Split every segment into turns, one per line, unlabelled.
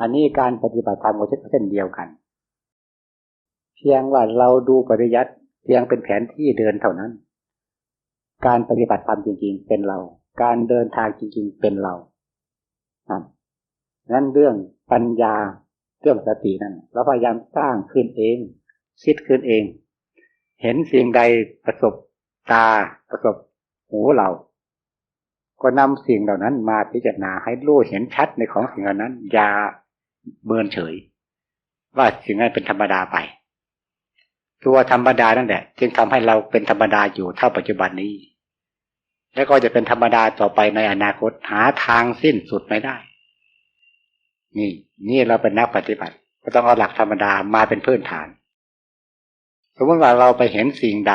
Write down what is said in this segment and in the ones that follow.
อันนี้การปฏิบัติธรรมก็เช่นเดียวกัน เพียงว่าเราดูปริยัติเพียงเป็นแผนที่เดินเท่านั้น การปฏิบัติธรรมจริง ๆ เป็นเรา การเดินทางจริง ๆ เป็นเรานั่นเรื่องปัญญาเรื่องสตินั่นเราพยายามสร้างขึ้นเอง คิดขึ้นเอง เห็นสิ่งใดประสบตาประสบหูเรา ก็นำสิ่งเหล่านั้นมาพิจารณาให้รู้เห็นชัดในของสิ่งเหล่านั้น อย่า เบินเฉย ว่าสิ่งนั้นเป็นธรรมดาไป ตัวธรรมดานั่นแหละจึงทำให้เราเป็นธรรมดาอยู่เท่าปัจจุบันนี้ แล้วก็จะเป็นธรรมดาต่อไปในอนาคตหาทางสิ้นสุดไม่ได้ นี่ นี่เราเป็นนักปฏิบัติ ก็ต้องเอาหลักธรรมดามาเป็นพื้นฐาน สมมติว่าเราไปเห็นสิ่งใด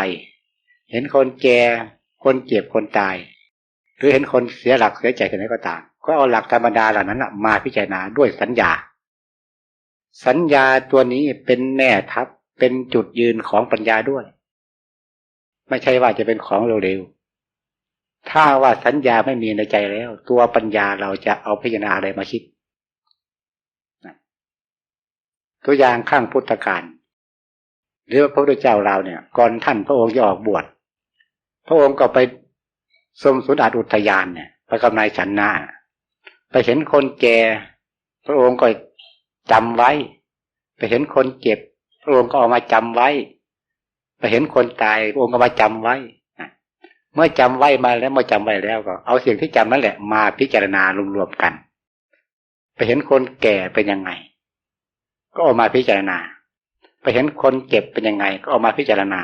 เห็นคนแก่คนเจ็บคนตาย หรือเห็นคนเสียหลักเสียใจกันไหนก็ตามก็เอาหลักธรรมดาเหล่านั้นมาพิจารณาด้วยสัญญา สัญญาตัวนี้เป็นแม่ทัพเป็นจุดยืนของปัญญาด้วย ไม่ใช่ว่าจะเป็นของเร็วๆถ้าว่าสัญญาไม่มีในใจแล้ว ตัวปัญญาเราจะเอาพิจารณาอะไรมาคิดตัวอย่างข้างพุทธการหรือพระพุทธเจ้าเราเนี่ย ก่อนท่านพระองค์จะออกบวชพระองค์ก็ไปสมสุดาอุทยานเนี่ยไปกับนายฉันนาไปเห็นคนแก่พระองค์ก็ จำไว้ ไปเห็นคนเจ็บ พระองค์ก็เอามาจำไว้ ไปเห็นคนตายพระองค์ก็มาจำไว้เมื่อจำไว้มาแล้วเมื่อจำไว้แล้วก็ เอาสิ่งที่จำนั่นแหละมาพิจารณารวมๆกัน ไปเห็นคนแก่เป็นยังไง ก็เอามาพิจารณา ไปเห็นคนเจ็บเป็นยังไง ก็เอามาพิจารณา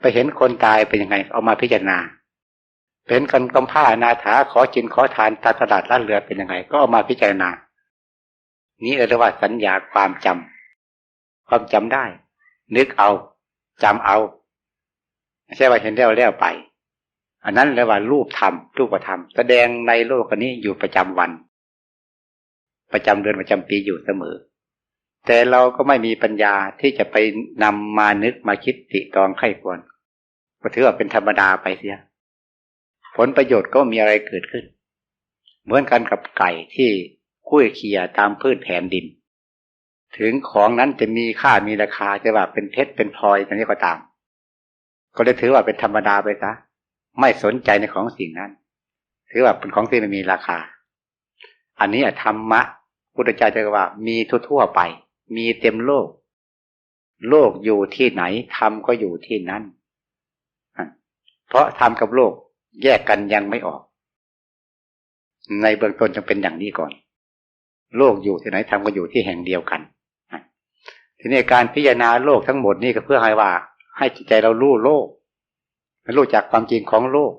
ไปเห็นคนตายเป็นยังไงเอามาพิจารณาเป็นคนกำผ้านาถาขอจินขอทานตาตลาดล้าเรือเป็นยังไง ก็เอามาพิจารณา นี้เรียกว่าสัญญาความจำความจำได้ นึกเอาจำเอาไม่ใช่ว่าเห็นแล้วแล้วไป อันนั้นเรียกว่ารูปธรรมรูปธรรม แสดงในโลกนี้อยู่ประจำวัน ประจำเดือนประจำปีอยู่เสมอ แต่เราก็ไม่มีปัญญาที่จะไปนำมานึกมาคิดติตองไข้ควรก็ถือว่าเป็นธรรมดาไปเสีย ผลประโยชน์ก็มีอะไรเกิดขึ้น เหมือนกันกับไก่ที่ คุ้ยเคียตามพืชแผ่นดิน ถึงของนั้นจะมีค่ามีราคาจะว่าเป็นเพชรเป็นพลอยอย่างนี้ก็ตาม ก็เลยถือว่าเป็นธรรมดาไปซะไม่สนใจในของสิ่งนั้น ถือว่าเป็นของที่ไม่มีราคา อันนี้ธรรมะพุทธเจ้าจะว่า มีทั่วๆไป มีเต็มโลก โลกอยู่ที่ไหนธรรมก็อยู่ที่นั้น เพราะธรรมกับโลกแยกกันยังไม่ออก ในเบื้องต้นจึงเป็นอย่างนี้ก่อน โลกอยู่ที่ไหนทำก็อยู่ที่แห่งเดียวกันทีนี้การพิจารณาโลกทั้งหมดนี่ก็เพื่อให้ว่า ให้จิตใจเรารู้โลกรู้จักความจริงของโลก